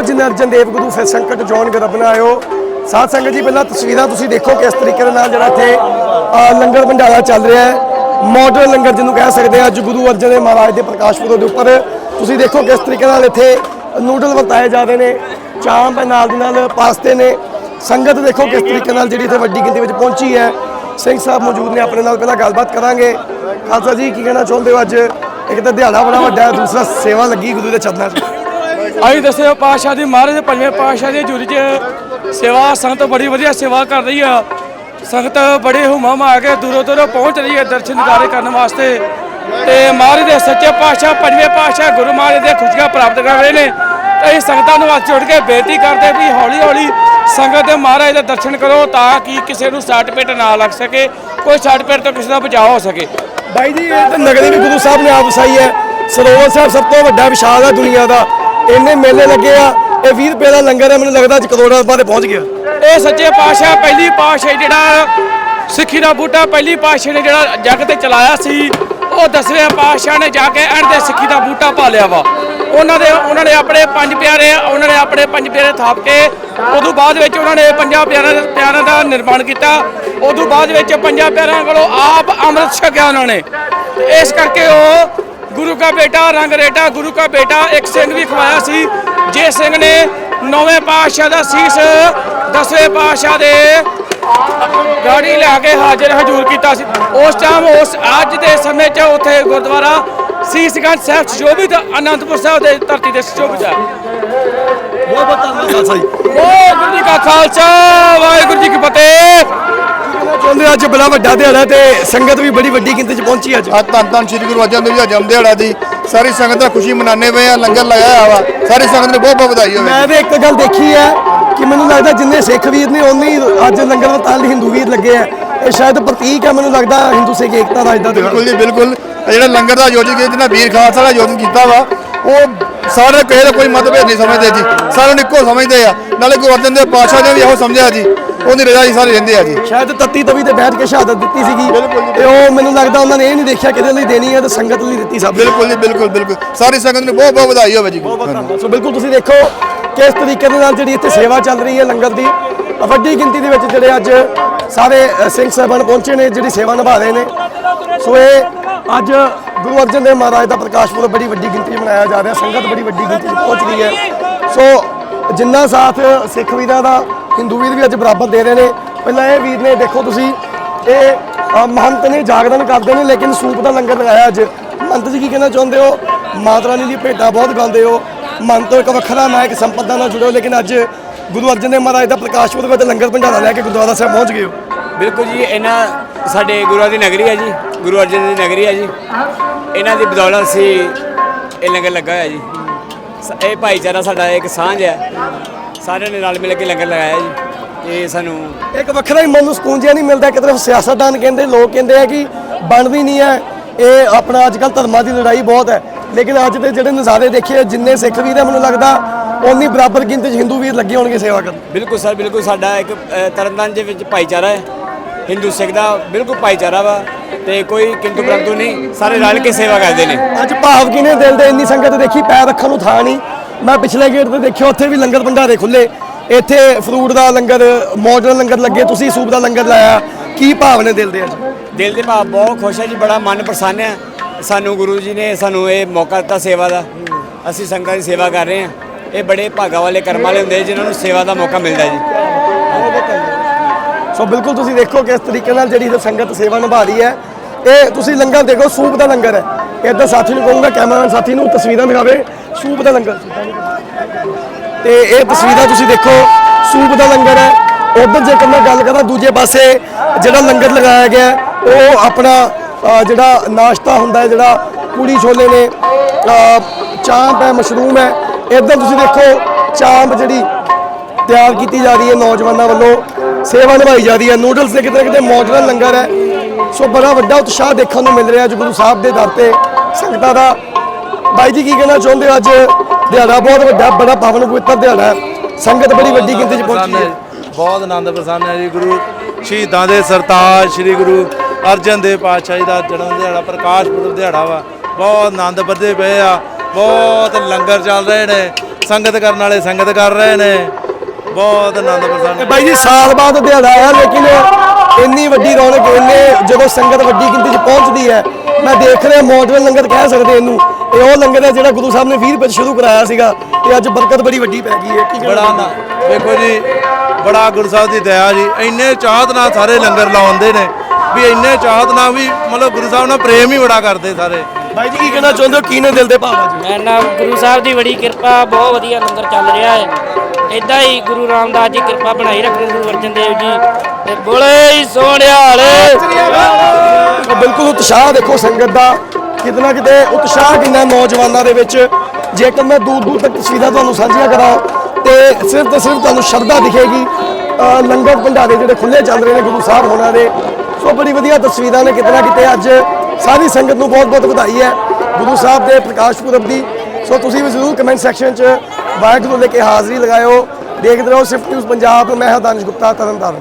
ਆਇਓ ਜਿਨ ਅਰਜਨ ਦੇਵ ਗੁਰੂ ਫਿਰ ਸੰਕਟ ਜੋਨ ਗਰਬ ਆਇਓ। ਸਾਧ ਸੰਗਤ ਜੀ, ਪਹਿਲਾਂ ਤਸਵੀਰਾਂ ਤੁਸੀਂ ਦੇਖੋ ਕਿਸ ਤਰੀਕੇ ਦੇ ਨਾਲ ਜਿਹੜਾ ਇੱਥੇ ਲੰਗਰ ਭੰਡਾਰਾ ਚੱਲ ਰਿਹਾ ਹੈ। ਮਾਡਰਨ ਲੰਗਰ ਜਿਹਨੂੰ ਕਹਿ ਸਕਦੇ ਆ ਅੱਜ ਗੁਰੂ ਅਰਜਨ ਦੇਵ ਮਹਾਰਾਜ ਦੇ ਪ੍ਰਕਾਸ਼ ਪੁਰਬ ਦੇ ਉੱਪਰ। ਤੁਸੀਂ ਦੇਖੋ ਕਿਸ ਤਰੀਕੇ ਨਾਲ ਇੱਥੇ ਨੂਡਲ ਵਰਤਾਏ ਜਾ ਰਹੇ ਨੇ ਚਾਂਪ ਹੈ ਨਾਲ ਦੀ ਨਾਲ ਪਾਸਤੇ ਨੇ। ਸੰਗਤ ਦੇਖੋ ਕਿਸ ਤਰੀਕੇ ਨਾਲ ਜਿਹੜੀ ਇੱਥੇ ਵੱਡੀ ਗਿਣਤੀ ਵਿੱਚ ਪਹੁੰਚੀ ਹੈ। ਸਿੰਘ ਸਾਹਿਬ ਮੌਜੂਦ ਨੇ ਆਪਣੇ ਨਾਲ, ਪਹਿਲਾਂ ਗੱਲਬਾਤ ਕਰਾਂਗੇ। ਖਾਲਸਾ ਜੀ, ਕੀ ਕਹਿਣਾ ਚਾਹੁੰਦੇ ਹੋ ਅੱਜ? ਇੱਕ ਤਾਂ ਦਿਹਾੜਾ ਬੜਾ ਵੱਡਾ ਹੈ, ਦੂਸਰਾ ਸੇਵਾ ਲੱਗੀ ਗੁਰੂ ਦੇ ਚਰਨਾਂ 'ਚ। ਅਸੀਂ ਦੱਸਿਓ ਪਾਤਸ਼ਾਹ ਦੀ ਮਹਾਰਾਜ ਦੇ ਪੰਜਵੇਂ ਪਾਤਸ਼ਾਹ ਦੀ ਹਜ਼ੂਰੀ 'ਚ ਸੇਵਾ, ਸੰਗਤ ਬੜੀ ਵਧੀਆ ਸੇਵਾ ਕਰ ਰਹੀ ਆ। ਸੰਗਤ ਬੜੇ ਹੁਮਾ ਮਾ ਕੇ ਦੂਰੋਂ ਦੂਰੋਂ ਪਹੁੰਚ ਰਹੀ ਹੈ ਦਰਸ਼ਨ ਦਿਦਾਰੇ ਕਰਨ ਵਾਸਤੇ। ਤੇ ਮਹਾਰਾਜ ਦੇ ਸੱਚੇ ਪਾਤਸ਼ਾਹ, ਪੰਜਵੇਂ ਪਾਤਸ਼ਾਹ ਗੁਰੂ ਮਹਾਰਾਜ ਦੇ ਖੁਸ਼ੀਆਂ ਪ੍ਰਾਪਤ ਕਰ ਰਹੇ ਨੇ। ਅਸੀਂ ਸੰਗਤਾਂ ਨੂੰ ਹੱਥ ਜੋੜ ਕੇ ਬੇਨਤੀ ਕਰਦੇ ਵੀ ਹੌਲੀ ਹੌਲੀ ਸੰਗਤ ਦੇ ਮਹਾਰਾਜ ਦੇ ਦਰਸ਼ਨ ਕਰੋ ਤਾਂ ਕਿ ਕਿਸੇ ਨੂੰ ਸਰਟੀਫਿਕੇਟ ਨਾ ਲੱਗ ਸਕੇ, ਕੋਈ ਸਰਟੀਫਿਕੇਟ ਤੋਂ ਕਿਸੇ ਦਾ ਬਚਾਅ ਹੋ ਸਕੇ। ਬਾਈ ਜੀ, ਇਹ ਤਾਂ ਨਗਰੀ ਵੀ ਗੁਰੂ ਸਾਹਿਬ ਨੇ ਆਪ ਵਸਾਈ ਹੈ। ਸਰੋਵਰ ਸਾਹਿਬ ਸਭ ਤੋਂ ਵੱਡਾ ਵਿਸ਼ਾਲ ਹੈ ਦੁਨੀਆ ਦਾ। ਇੰਨੇ ਮੇਲੇ ਲੱਗੇ ਆ, ਇਹ 20 ਰੁਪਏ ਦਾ ਲੰਗਰ ਹੈ ਮੈਨੂੰ ਲੱਗਦਾ ਅੱਜ ਕਰੋੜਾਂ ਪਹੁੰਚ ਗਿਆ। ਇਹ ਸੱਚੇ ਪਾਤਸ਼ਾਹ, ਪਹਿਲੀ ਪਾਤਸ਼ਾਹ ਜਿਹੜਾ ਸਿੱਖੀ ਦਾ ਬੂਟਾ, ਪਹਿਲੀ ਪਾਤਸ਼ਾਹ ਨੇ ਜਿਹੜਾ ਜੱਗ ਤੇ ਚਲਾਇਆ ਸੀ, ਉਹ ਦਸਵੇਂ ਪਾਤਸ਼ਾਹ ਨੇ ਜਾ ਕੇ ਐਂਡ ਦੇ ਸਿੱਖੀ ਦਾ ਬੂਟਾ ਪਾ ਲਿਆ ਵਾ। ਉਹਨਾਂ ਦੇ, ਉਹਨਾਂ ਨੇ ਆਪਣੇ ਪੰਜ ਪਿਆਰੇ, ਉਹਨਾਂ ਨੇ ਆਪਣੇ ਪੰਜ ਪਿਆਰੇ ਥਾਪ ਕੇ, ਉਦੋਂ ਬਾਅਦ ਵਿੱਚ ਉਹਨਾਂ ਨੇ ਪੰਜਾਂ ਪਿਆਰਾਂ ਪਿਆਰਾਂ ਦਾ ਨਿਰਮਾਣ ਕੀਤਾ। ਉਦੋਂ ਬਾਅਦ ਵਿੱਚ ਪੰਜਾਂ ਪਿਆਰਿਆਂ ਕੋਲੋਂ ਆਪ ਅੰਮ੍ਰਿਤ ਛਕਿਆ ਉਹਨਾਂ ਨੇ। ਇਸ ਕਰਕੇ ਉਹ ਬੇਟਾ ਰੰਗ ਰੇਟਾ ਗੁਰੂ ਕਾ ਬੇਟਾ ਇੱਕ ਸਿੰਘ ਵੀ ਖਵਾਇਆ ਸੀ ਜੇ ਸਿੰਘ ਨੇ ਨੌਵੇਂ ਪਾਤਸ਼ਾਹ ਦਾ ਸੀਸ ਦਸਵੇਂ ਪਾਤਸ਼ਾਹ ਦੇ ਗਾੜੀ ਲਿਆ ਕੇ ਹਾਜ਼ਰ ਹਜ਼ੂਰ ਕੀਤਾ ਸੀ ਉਸ ਟਾਈਮ ਉਸ ਅੱਜ ਦੇ ਸਮੇਂ 'ਚ ਉੱਥੇ ਗੁਰਦੁਆਰਾ ਸੀਸਗੰਜ ਸਾਹਿਬ ਸੁਸ਼ੋਭਿਤ ਅਨੰਦਪੁਰ ਸਾਹਿਬ ਦੇ ਧਰਤੀ ਦੇ ਸੁਸ਼ੋਭਿਤ ਹੈ ਬਹੁਤ ਬਹੁਤ ਧੰਨਵਾਦ ਵਾਹਿਗੁਰੂ ਜੀ ਕਾ ਖਾਲਸਾ ਵਾਹਿਗੁਰੂ ਜੀ ਕੀ ਫਤਿਹ ਕਹਿਣਾ ਚਾਹੁੰਦੇ ਅੱਜ ਬੜਾ ਵੱਡਾ ਦਿਹਾੜਾ ਤੇ ਸੰਗਤ ਵੀ ਬੜੀ ਵੱਡੀ ਗਿਣਤੀ 'ਚ ਪਹੁੰਚੀ ਅੱਜ। ਅੱਜ ਧੰਨ ਧੰਨ ਸ੍ਰੀ ਗੁਰੂ ਅਰਜਨ ਦੇਵ ਜੀ ਦਾ ਜਨਮ ਦਿਹਾੜਾ ਦੀ। ਸਾਰੀ ਸੰਗਤ ਦਾ ਖੁਸ਼ੀ ਮਨਾਉਂਦੇ ਪਏ ਆ ਲੰਗਰ ਲਗਾਇਆ ਵਾ। ਸਾਰੀ ਸੰਗਤ ਨੂੰ ਬਹੁਤ ਬਹੁਤ ਵਧਾਈ ਹੋਵੇ। ਮੈਂ ਤੇ ਇੱਕ ਗੱਲ ਦੇਖੀ ਹੈ ਕਿ ਮੈਨੂੰ ਲੱਗਦਾ ਜਿੰਨੇ ਸਿੱਖ ਵੀਰ ਨੇ ਉਹਨੇ ਹੀ ਅੱਜ ਲੰਗਰ ਵਰਤਾਨ ਲਈ ਹਿੰਦੂ ਵੀਰ ਲੱਗੇ ਆ। ਇਹ ਸ਼ਾਇਦ ਪ੍ਰਤੀਕ ਹੈ ਮੈਨੂੰ ਲੱਗਦਾ ਹਿੰਦੂ ਸਿੱਖ ਏਕਤਾ ਦਾ ਦਾ ਦਿਹਾੜਾ। ਬਿਲਕੁਲ ਜੀ ਬਿਲਕੁਲ। ਇਹ ਜਿਹੜਾ ਲੰਗਰ ਦਾ ਆਯੋਜਨ ਕੀਤਾ ਜਿਹਨਾਂ ਵੀਰ ਖਾਲਸਾ ਦਾ ਆਯੋਜਨ ਕੀਤਾ ਵਾ ਉਹ ਸਾਰੇ ਕਿਸੇ ਦਾ ਕੋਈ ਮਤਭੇਦ ਨਹੀਂ ਸਮਝਦੇ ਜੀ। ਸਾਰਿਆਂ ਨੂੰ ਇੱਕੋ ਸਮਝਦੇ ਆ। ਨਾਲੇ ਗੁਰੂ ਅਰਜਨ ਦੇਵ ਪਾਤਸ਼ਾਹ ਨੇ ਵੀ ਇਹੋ ਸਮਝਿਆ ਜੀ। ਉਹਦੀ ਰਜ਼ਾ ਹੀ ਸਾਰੇ ਰਹਿੰਦੇ ਆ ਜੀ। ਸ਼ਾਇਦ ਤੱਤੀ ਤਵੀ ਤੇ ਬੈਠ ਕੇ ਸ਼ਹਾਦਤ ਦਿੱਤੀ ਸੀਗੀ। ਤੇ ਉਹ ਮੈਨੂੰ ਲੱਗਦਾ ਉਹਨਾਂ ਨੇ ਇਹ ਨਹੀਂ ਦੇਖਿਆ ਕਿਹਦੇ ਲਈ ਦੇਣੀ ਹੈ ਤੇ ਸੰਗਤ ਲਈ ਦਿੱਤੀ ਸਭ। ਬਿਲਕੁਲ ਜੀ ਬਿਲਕੁਲ ਬਿਲਕੁਲ। ਸਾਰੀ ਸੰਗਤ ਨੂੰ ਬਹੁਤ ਬਹੁਤ ਵਧਾਈ ਹੋਵੇ ਜੀ। ਸੋ ਬਿਲਕੁਲ ਤੁਸੀਂ ਦੇਖੋ ਕਿਸ ਤਰੀਕੇ ਦੇ ਨਾਲ ਜਿਹੜੀ ਇੱਥੇ ਸੇਵਾ ਚੱਲ ਰਹੀ ਹੈ ਲੰਗਰ ਦੀ। ਵੱਡੀ ਗਿਣਤੀ ਦੇ ਵਿੱਚ ਜਿਹੜੇ ਅੱਜ ਸਾਰੇ ਸਿੰਘ ਸਾਹਿਬਾਨ ਪਹੁੰਚੇ ਨੇ ਜਿਹੜੀ ਸੇਵਾ ਨਿਭਾ ਰਹੇ ਨੇ। ਸੋ ਇਹ ਅੱਜ ਗੁਰੂ ਅਰਜਨ ਦੇਵ ਮਹਾਰਾਜ ਦਾ ਪ੍ਰਕਾਸ਼ ਪੁਰਬ ਬੜੀ ਵੱਡੀ ਗਿਣਤੀ 'ਚ ਮਨਾਇਆ ਜਾ ਰਿਹਾ, ਸੰਗਤ ਬੜੀ ਵੱਡੀ ਗਿਣਤੀ 'ਚ ਪਹੁੰਚ ਰਹੀ ਹੈ। ਸੋ ਜਿੰਨਾ ਸਾਥ ਸਿੱਖ ਵੀਰਾਂ ਦਾ, ਹਿੰਦੂ ਵੀਰ ਵੀ ਅੱਜ ਬਰਾਬਰ ਦੇ ਰਹੇ ਨੇ। ਪਹਿਲਾਂ ਇਹ ਵੀਰ ਨੇ, ਦੇਖੋ ਤੁਸੀਂ, ਇਹ ਮਹੰਤ ਨੇ ਜਾਗਰਣ ਕਰਦੇ ਨੇ ਲੇਕਿਨ ਸੂਪ ਦਾ ਲੰਗਰ ਲਗਾਇਆ ਅੱਜ। ਮੰਤ ਜੀ ਕੀ ਕਹਿਣਾ ਚਾਹੁੰਦੇ ਹੋ? ਮਾਤਾ ਰਾਣੀ ਦੀ ਭੇਟਾ ਬਹੁਤ ਗਾਉਂਦੇ ਹੋ। ਮਨ ਤੋਂ ਇੱਕ ਵੱਖਰਾ ਮੈਂ ਇੱਕ ਸੰਪਦਾ ਨਾਲ ਜੁੜਿਓ ਲੇਕਿਨ ਅੱਜ ਗੁਰੂ ਅਰਜਨ ਦੇਵ ਮਹਾਰਾਜ ਦਾ ਪ੍ਰਕਾਸ਼ ਪੁਰਬ ਤੇ ਲੰਗਰ ਭੰਡਾਰਾ ਲੈ ਕੇ ਗੁਰਦੁਆਰਾ ਸਾਹਿਬ ਪਹੁੰਚ ਗਏ ਹੋ। ਬਿਲਕੁਲ ਜੀ, ਇਹਨਾਂ ਸਾਡੇ ਗੁਰੂਆਂ ਦੀ ਨਗਰੀ ਹੈ ਜੀ। ਗੁਰੂ ਅਰਜਨ ਦੀ ਨਗਰੀ ਹੈ ਜੀ। ਇਹਨਾਂ ਦੀ ਬਦੌਲਤ ਸੀ ਇਹ ਲੰਗਰ ਲੱਗਾ ਹੋਇਆ ਜੀ। ਸ- ਇਹ ਭਾਈਚਾਰਾ ਸਾਡਾ ਇੱਕ ਸਾਂਝ ਹੈ। ਸਾਰਿਆਂ ਨੇ ਨਾਲ ਮਿਲ ਕੇ ਲੰਗਰ ਲਗਾਇਆ ਜੀ। ਇਹ ਸਾਨੂੰ ਇੱਕ ਵੱਖਰਾ ਹੀ ਮਨ ਨੂੰ ਸਕੂਨ ਜਿਹਾ ਨਹੀਂ ਮਿਲਦਾ ਤਰਫ ਸਿਆਸਤਦਾਨ ਕਹਿੰਦੇ ਲੋਕ ਕਹਿੰਦੇ ਆ ਕਿ ਬਣਦੀ ਨਹੀਂ ਹੈ। ਇਹ ਆਪਣਾ ਅੱਜ ਕੱਲ ਧਰਮਾਂ ਦੀ ਲੜਾਈ ਬਹੁਤ ਹੈ। ਲੇਕਿਨ ਅੱਜ ਦੇ ਜਿਹੜੇ ਨਜ਼ਾਰੇ ਦੇਖੇ ਜਿੰਨੇ ਸਿੱਖ ਵੀਰ ਹੈ ਮੈਨੂੰ ਲੱਗਦਾ ਉਨੀ ਬਰਾਬਰ ਗਿਣਤੀ 'ਚ ਹਿੰਦੂ ਵੀਰ ਲੱਗੇ ਹੋਣਗੇ ਸੇਵਾ ਕਰਨ। ਬਿਲਕੁਲ ਸਰ ਬਿਲਕੁਲ ਸਾਡਾ ਇੱਕ ਅ, ਤਰਨਤਾਰਨ ਦੇ ਵਿੱਚ ਭਾਈਚਾਰਾ ਹੈ। ਹਿੰਦੂ ਸਿੱਖ ਦਾ ਬਿਲਕੁਲ ਭਾਈਚਾਰਾ ਵਾ ਤੇ ਕੋਈ ਕਿੰਤੂ ਪਰੰਤੂ ਨਹੀਂ ਸਾਰੇ ਰਲ ਕੇ ਸੇਵਾ ਕਰਦੇ ਨੇ। ਅੱਜ ਭਾਵ ਕਿਨੇ ਦਿਲ ਦੇ ਇੰਨੀ ਸੰਗਤ ਦੇਖੀ ਪੈਰ ਰੱਖਣ ਨੂੰ ਥਾਂ ਨਹੀਂ। ਮੈਂ ਪਿਛਲੇ ਗੇਟ ਤੇ ਦੇਖਿਆ ਉੱਥੇ ਵੀ ਲੰਗਰ ਭੰਡਾਰੇ ਖੁੱਲੇ ਇੱਥੇ ਫਰੂਟ ਦਾ ਲੰਗਰ ਮਾਡਰਨ ਲੰਗਰ ਲੱਗੇ ਤੁਸੀਂ ਸੂਪ ਦਾ ਲੰਗਰ ਲਾਇਆ। ਕੀ ਭਾਵ ਨੇ ਦਿਲ ਦੇ ਅੱਜ? ਦਿਲ ਦੇ ਭਾਵ ਬਹੁਤ ਖੁਸ਼ ਹੈ ਜੀ ਬੜਾ ਮਨ ਪ੍ਰਸੰਨ ਹੈ। ਸਾਨੂੰ ਗੁਰੂ ਜੀ ਨੇ ਸਾਨੂੰ ਇਹ ਮੌਕਾ ਦਿੱਤਾ ਸੇਵਾ ਦਾ। ਅਸੀਂ ਸੰਗਤਾਂ ਦੀ ਸੇਵਾ ਕਰ ਰਹੇ ਹਾਂ। ਇਹ ਬੜੇ ਭਾਗਾ ਵਾਲੇ ਕਰਮ ਵਾਲੇ ਹੁੰਦੇ ਜਿਨ੍ਹਾਂ ਨੂੰ ਸੇਵਾ ਦਾ ਮੌਕਾ ਮਿਲਦਾ ਜੀ। ਸੋ ਬਿਲਕੁਲ ਤੁਸੀਂ ਦੇਖੋ ਕਿਸ ਤਰੀਕੇ ਨਾਲ ਜਿਹੜੀ ਇਹ ਸੰਗਤ ਸੇਵਾ ਨਿਭਾ ਰਹੀ ਹੈ, ਇਹ ਤੁਸੀਂ ਲੰਗਰ ਦੇਖੋ, ਸੂਪ ਦਾ ਲੰਗਰ ਹੈ। ਇੱਧਰ ਸਾਥੀ ਨੂੰ ਕਹੂੰਗਾ, ਕੈਮਰਾਮੈਨ ਸਾਥੀ ਨੂੰ ਤਸਵੀਰਾਂ ਦਿਖਾਵੇ, ਸੂਪ ਦਾ ਲੰਗਰ। ਤੇ ਇਹ ਤਸਵੀਰਾਂ ਤੁਸੀਂ ਦੇਖੋ, ਸੂਪ ਦਾ ਲੰਗਰ ਹੈ। ਉਧਰ ਜੇਕਰ ਮੈਂ ਗੱਲ ਕਰਾਂ, ਦੂਜੇ ਪਾਸੇ ਜਿਹੜਾ ਲੰਗਰ ਲਗਾਇਆ ਗਿਆ ਉਹ ਆਪਣਾ ਜਿਹੜਾ ਨਾਸ਼ਤਾ ਹੁੰਦਾ ਹੈ, ਜਿਹੜਾ ਪੂੜੀ ਛੋਲੇ ਨੇ ਚਾਂਪ ਹੈ, ਮਸ਼ਰੂਮ ਹੈ, ਇੱਧਰ ਤੁਸੀਂ ਦੇਖੋ, ਚਾਂਪ ਜਿਹੜੀ ਤਿਆਰ ਕੀਤੀ ਜਾ ਰਹੀ ਹੈ ਨੌਜਵਾਨਾਂ ਵੱਲੋਂ। ਸੇਵਾ ਨਿਭਾਈ ਜਾਂਦੀ ਹੈ। ਨੂਡਲਸ ਦੇ ਕਿਤੇ ਨਾ ਕਿਤੇ ਮਾਡਰਨ ਲੰਗਰ ਹੈ। ਸੋ ਬੜਾ ਵੱਡਾ ਉਤਸ਼ਾਹ ਦੇਖਣ ਨੂੰ ਮਿਲ ਰਿਹਾ ਅੱਜ ਗੁਰੂ ਸਾਹਿਬ ਦੇ ਦਰ ਤੇ। ਸੰਗਤਾਂ ਦਾ। ਬਾਈ ਜੀ ਕੀ ਕਹਿਣਾ ਚਾਹੁੰਦੇ ਹੋ ਅੱਜ? ਦਿਹਾੜਾ ਬਹੁਤ ਵੱਡਾ, ਬੜਾ ਪਾਵਨ ਪਵਿੱਤਰ ਦਿਹਾੜਾ ਹੈ। ਸੰਗਤ ਬੜੀ ਵੱਡੀ ਗਿਣਤੀ 'ਚ ਪਹੁੰਚੀ ਹੈ। ਬਹੁਤ ਆਨੰਦ ਪ੍ਰਸੰਨ ਹੈ ਜੀ। ਗੁਰੂ ਸ਼ਹੀਦਾਂ ਦੇ ਸਰਤਾਜ, ਸ੍ਰੀ ਗੁਰੂ ਅਰਜਨ ਦੇਵ ਪਾਤਸ਼ਾਹ ਜੀ ਦਾ ਜਨਮ ਦਿਹਾੜਾ, ਪ੍ਰਕਾਸ਼ ਪੁਰਬ ਦਿਹਾੜਾ ਵਾ। ਬਹੁਤ ਆਨੰਦ ਬੱਧੇ ਪਏ ਆ। ਬਹੁਤ ਲੰਗਰ ਚੱਲ ਰਹੇ ਨੇ। ਸੰਗਤ ਕਰਨ ਵਾਲੇ ਸੰਗਤ ਕਰ ਰਹੇ ਨੇ। ਬਹੁਤ ਆਨੰਦ ਪ੍ਰਸੰਨ। ਬਾਈ ਜੀ ਸਾਲ ਬਾਅਦ ਦਿਹਾੜਾ ਆਇਆ ਲੇਕਿਨ ਇੰਨੀ ਵੱਡੀ ਰੌਣਕ ਇੰਨੇ ਜਦੋਂ ਸੰਗਤ ਵੱਡੀ ਗਿਣਤੀ 'ਚ ਪਹੁੰਚਦੀ ਹੈ ਮੈਂ ਦੇਖ ਰਿਹਾ ਮਾਡਰਨ ਲੰਗਰ ਕਹਿ ਸਕਦੇ ਇਹਨੂੰ। ਇਹ ਉਹ ਲੰਗਰ ਹੈ ਜਿਹੜਾ ਗੁਰੂ ਸਾਹਿਬ ਨੇ 20 ਰੁਪਏ 'ਚ ਸ਼ੁਰੂ ਕਰਾਇਆ ਸੀਗਾ ਤੇ ਅੱਜ ਬਰਕਤ ਬੜੀ ਵੱਡੀ ਪੈ ਗਈ ਹੈ। ਕੀ ਬੜਾ ਨਾ ਵੇਖੋ ਜੀ ਬੜਾ ਗੁਰੂ ਸਾਹਿਬ ਦੀ ਦਇਆ ਜੀ। ਇੰਨੇ ਚਾਹਤ ਨਾਲ ਸਾਰੇ ਲੰਗਰ ਲਾਉਂਦੇ ਨੇ ਵੀ ਇੰਨੇ ਚਾਹਤ ਨਾਲ ਵੀ ਮਤਲਬ ਗੁਰੂ ਸਾਹਿਬ ਨਾਲ ਪ੍ਰੇਮ ਹੀ ਬੜਾ ਕਰਦੇ ਸਾਰੇ। ਬਾਈ ਜੀ ਕੀ ਕਹਿਣਾ ਚਾਹੁੰਦੇ ਹੋ? ਕੀ ਨੇ ਦਿਲ ਦੇ ਭਾਵ ਅੱਜ? ਮੈਂ ਨਾ ਗੁਰੂ ਸਾਹਿਬ ਦੀ ਬੜੀ ਕਿਰਪਾ ਬਹੁਤ ਵਧੀਆ ਲੰਗਰ ਚੱਲ ਰਿਹਾ ਹੈ। ਇਦਾਂ ਹੀ ਗੁਰੂ ਰਾਮਦਾਸ ਜੀ ਕਿਰਪਾ ਬਣਾਈ ਰੱਖਣ ਗੁਰੂ ਅਰਜਨ ਦੇਵ ਜੀ। ਤੇ ਬੋਲੇ ਸੋਹਣਿਆਲ ਬਿਲਕੁਲ ਉਤਸ਼ਾਹ ਦੇਖੋ ਸੰਗਤ ਦਾ। ਕਿਤਨਾ ਕਿਤੇ ਉਤਸ਼ਾਹ ਕਿੰਨਾ ਨੌਜਵਾਨਾਂ ਦੇ ਵਿੱਚ। ਜੇਕਰ ਮੈਂ ਦੂਰ ਦੂਰ ਤੱਕ ਤਸਵੀਰਾਂ ਤੁਹਾਨੂੰ ਸਾਂਝੀਆਂ ਕਰਾਂ ਤੇ ਸਿਰਫ ਤੇ ਸਿਰਫ ਤੁਹਾਨੂੰ ਸ਼ਰਧਾ ਦਿਖੇਗੀ। ਲੰਗਰ ਭੰਡਾਰੇ ਜਿਹੜੇ ਖੁੱਲੇ ਚੱਲ ਰਹੇ ਨੇ ਗੁਰੂ ਸਾਹਿਬ ਹੋਣਾ ਦੇ। ਸੋ ਬੜੀ ਵਧੀਆ ਤਸਵੀਰਾਂ ਨੇ ਕਿਤਨਾ ਕਿਤੇ ਅੱਜ ਸਾਰੀ ਸੰਗਤ ਨੂੰ ਬਹੁਤ ਬਹੁਤ ਵਧਾਈ ਹੈ। ਗੁਰੂ ਸਾਹਿਬ ਦੇ ਪ੍ਰਕਾਸ਼ ਪੁਰਬ ਦੀ। ਸੋ ਤੁਸੀਂ ਵੀ ਜ਼ਰੂਰ ਕਮੈਂਟ ਸੈਕਸ਼ਨ 'ਚ ਵਾਹਿਗੁਰੂ ਲੈ ਕੇ ਹਾਜ਼ਰੀ ਲਗਾਇਓ। ਦੇਖਦੇ ਰਹੋ ਸਿਫਟ ਨਿਊਜ਼ ਪੰਜਾਬ ਮੈਂ ਹਾਂ ਦਾਨਿਸ਼ ਗੁਪਤਾ ਤਰਨਤਾਰਨ